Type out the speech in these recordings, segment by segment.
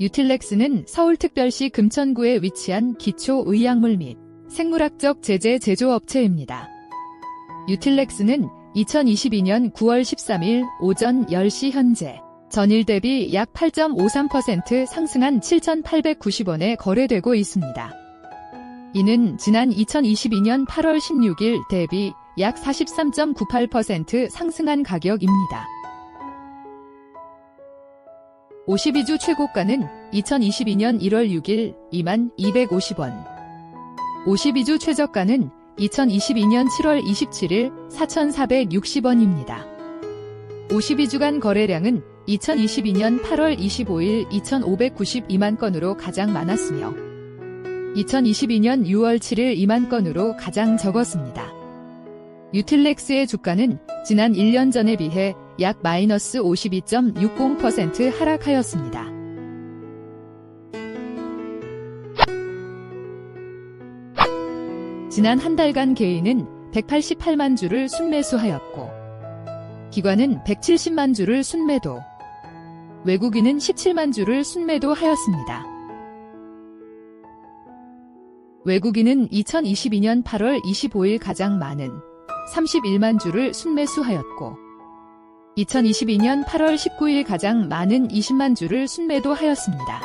유틸렉스는 서울특별시 금천구에 위치한 기초 의약물 및 생물학적 제재 제조업체입니다. 유틸렉스는 2022년 9월 13일 오전 10시 현재 전일 대비 약 8.53% 상승한 7,890원에 거래되고 있습니다. 이는 지난 2022년 8월 16일 대비 약 43.98% 상승한 가격입니다. 52주 최고가는 2022년 1월 6일 2만 250원. 52주 최저가는 2022년 7월 27일 4,460원입니다. 52주간 거래량은 2022년 8월 25일 2,592만 건으로 가장 많았으며 2022년 6월 7일 2만 건으로 가장 적었습니다. 유틸렉스의 주가는 지난 1년 전에 비해 약 마이너스 52.60% 하락하였습니다. 지난 한 달간 개인은 188만 주를 순매수하였고 기관은 170만 주를 순매도 외국인은 17만 주를 순매도하였습니다. 외국인은 2022년 8월 25일 가장 많은 31만 주를 순매수하였고 2022년 8월 19일 가장 많은 20만 주를 순매도하였습니다.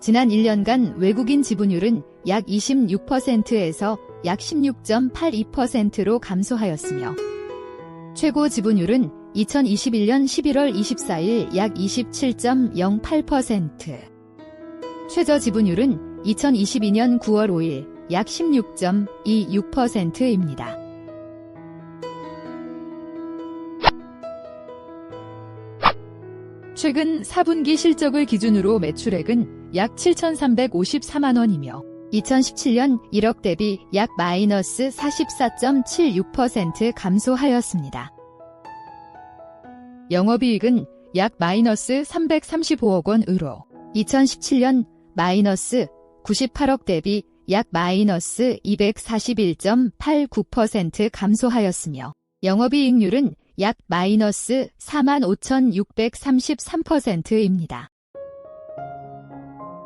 지난 1년간 외국인 지분율은 약 26%에서 약 16.82%로 감소하였으며 최고 지분율은 2021년 11월 24일 약 27.08%, 최저 지분율은 2022년 9월 5일 약 16.26%입니다. 최근 4분기 실적을 기준으로 매출액은 약 7,354만 원이며 2017년 1억 대비 약 마이너스 44.76% 감소하였습니다. 영업이익은 약 마이너스 335억 원으로 2017년 마이너스 98억 대비 약 마이너스 241.89% 감소하였으며 영업이익률은 약 마이너스 45,633%입니다.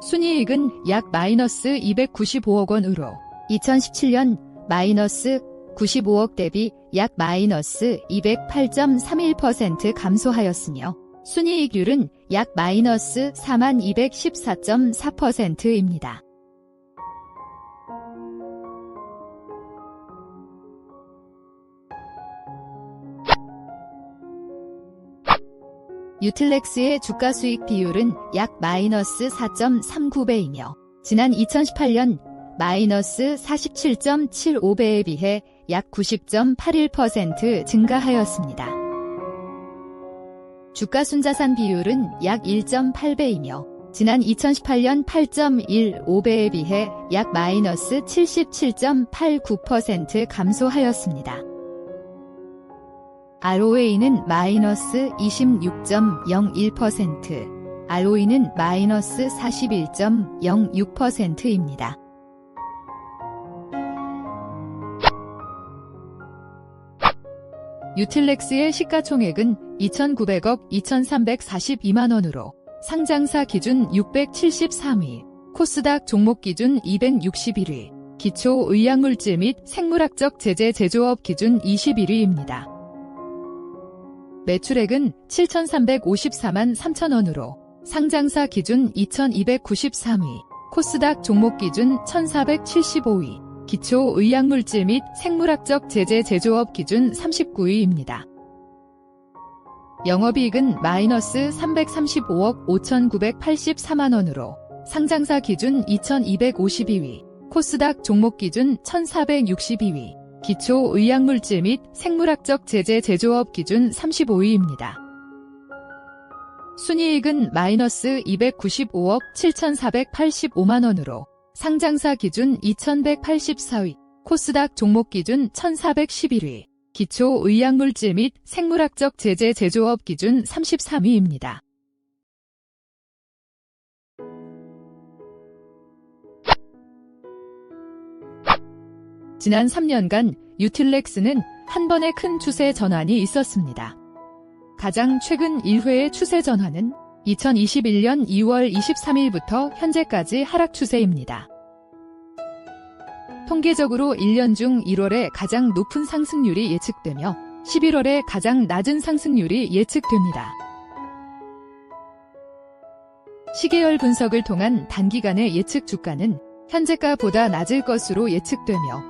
순이익은 약 마이너스 295억 원으로 2017년 마이너스 95억 대비 약 마이너스 208.31% 감소하였으며 순이익률은 약 마이너스 4214.4%입니다. 유틸렉스의 주가 수익 비율은 약 마이너스 4.39배이며 지난 2018년 마이너스 47.75배에 비해 약 90.81% 증가하였습니다. 주가 순자산 비율은 약 1.8배이며 지난 2018년 8.15배에 비해 약 마이너스 77.89% 감소하였습니다. ROA는 마이너스 26.01%, ROE는 마이너스 41.06%입니다. 유틸렉스의 시가총액은 2,900억 2,342만원으로 상장사 기준 673위, 코스닥 종목 기준 261위, 기초 의약물질 및 생물학적 제재 제조업 기준 21위입니다. 매출액은 7,354만 3천원으로 상장사 기준 2,293위, 코스닥 종목 기준 1,475위, 기초 의약물질 및 생물학적 제재 제조업 기준 39위입니다. 영업이익은 마이너스 335억 5,984만원으로 상장사 기준 2,252위, 코스닥 종목 기준 1,462위, 기초 의약물질 및 생물학적 제재 제조업 기준 35위입니다. 순이익은 마이너스 295억 7,485만원으로 상장사 기준 2184위, 코스닥 종목 기준 1411위, 기초 의약물질 및 생물학적 제재 제조업 기준 33위입니다. 지난 3년간 유틸렉스는 한 번의 큰 추세 전환이 있었습니다. 가장 최근 1회의 추세 전환은 2021년 2월 23일부터 현재까지 하락 추세입니다. 통계적으로 1년 중 1월에 가장 높은 상승률이 예측되며 11월에 가장 낮은 상승률이 예측됩니다. 시계열 분석을 통한 단기간의 예측 주가는 현재가보다 낮을 것으로 예측되며